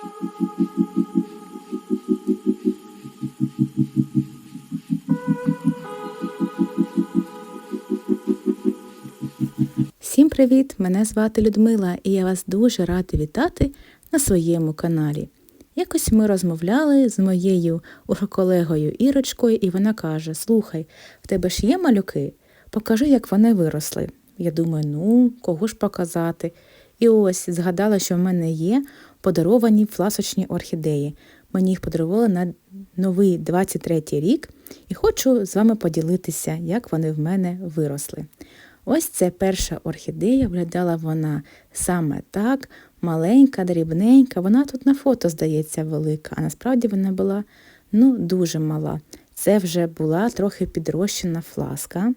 Всім привіт! Мене звати Людмила і я вас дуже рада вітати на своєму каналі. Якось ми розмовляли з моєю колегою Ірочкою, і вона каже: Слухай, в тебе ж є малюки? Покажи, як вони виросли. Я думаю, ну, кого ж показати? І ось згадала, що в мене є подаровані фласочні орхідеї. Мені їх подарували на новий 23 рік, і хочу з вами поділитися, як вони в мене виросли. Ось це перша орхідея, виглядала вона саме так, маленька, дрібненька. Вона тут на фото, здається, велика, а насправді вона була ну, дуже мала. Це вже була трохи підрощена фласка.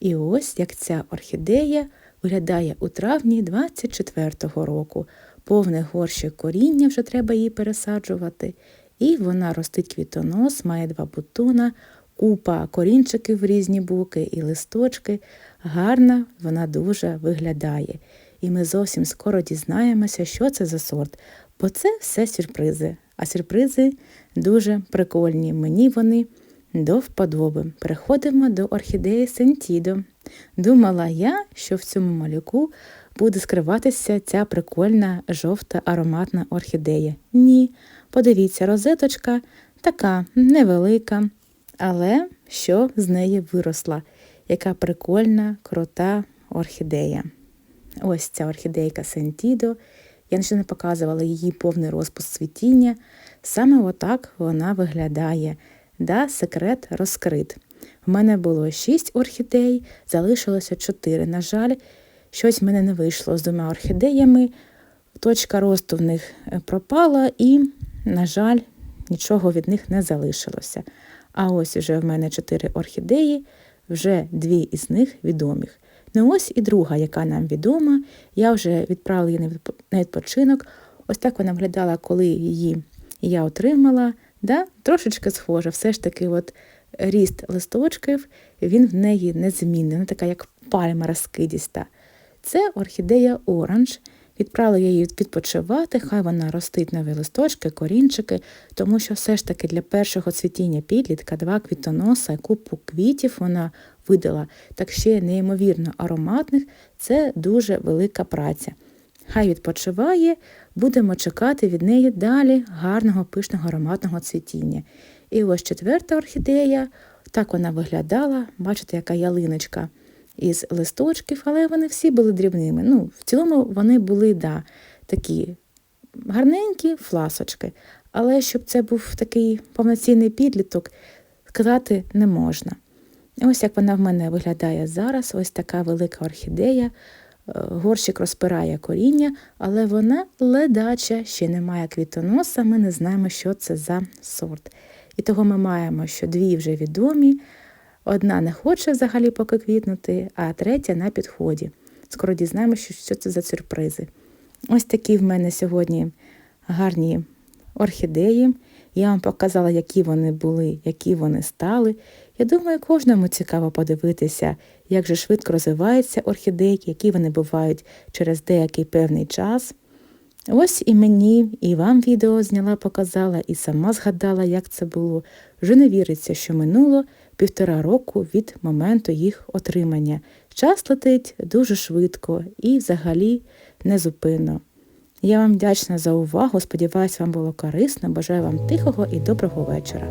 І ось як ця орхідея виглядає у травні 24-го року. Повне горщик коріння вже треба її пересаджувати. І вона ростить квітонос, має два бутона, купа корінчиків в різні боки і листочки. Гарна вона дуже виглядає. І ми зовсім скоро дізнаємося, що це за сорт, бо це все сюрпризи. А сюрпризи дуже прикольні. Мені вони до вподоби. Переходимо до орхідеї Сентідо. Думала я, що в цьому малюку буде скриватися ця прикольна жовта ароматна орхідея. Ні, подивіться, розеточка така невелика, але що з неї виросла? Яка прикольна, крута орхідея. Ось ця орхідейка Сентідо. Я ще не показувала її повний розпуск цвітіння. Саме отак вона виглядає. Да, секрет розкрит. В мене було шість орхідей, залишилося чотири. На жаль, щось в мене не вийшло з двома орхідеями. Точка росту в них е, пропала, і, на жаль, нічого від них не залишилося. А ось уже в мене чотири орхідеї, вже дві із них відомих. Ну ось і друга, яка нам відома. Я вже відправила її на відпочинок. Ось так вона виглядала, коли її я отримала. Да? Трошечки схожа, все ж таки, от ріст листочків, він в неї незмінний, вона така, як пальма розкидіста. Це орхідея оранж. Відправила її відпочивати, хай вона ростить нові листочки, корінчики, тому що все ж таки для першого цвітіння підлітка два квітоноса купу квітів вона видала, так ще неймовірно ароматних, це дуже велика праця. Хай відпочиває, будемо чекати від неї далі гарного пишного ароматного цвітіння. І ось четверта орхідея, так вона виглядала, бачите, яка ялиночка із листочків, але вони всі були дрібними. Ну, В цілому вони були да, такі гарненькі фласочки. Але щоб це був такий повноцінний підліток, сказати не можна. Ось як вона в мене виглядає зараз, ось така велика орхідея. Горщик розпирає коріння, але вона ледача, ще не має квітоноса, ми не знаємо, що це за сорт. І того ми маємо, що дві вже відомі, одна не хоче взагалі поки квітнути, а третя на підході. Скоро дізнаємося, що це за сюрпризи. Ось такі в мене сьогодні гарні орхідеї. Я вам показала, які вони були, які вони стали. Я думаю, кожному цікаво подивитися, як же швидко розвиваються орхідейки, які вони бувають через деякий певний час. Ось і мені, і вам відео зняла, показала, і сама згадала, як це було. Вже не віриться, що минуло півтора року від моменту їх отримання. Час летить дуже швидко і взагалі незупинно. Я вам вдячна за увагу. Сподіваюсь, вам було корисно. Бажаю вам тихого і доброго вечора.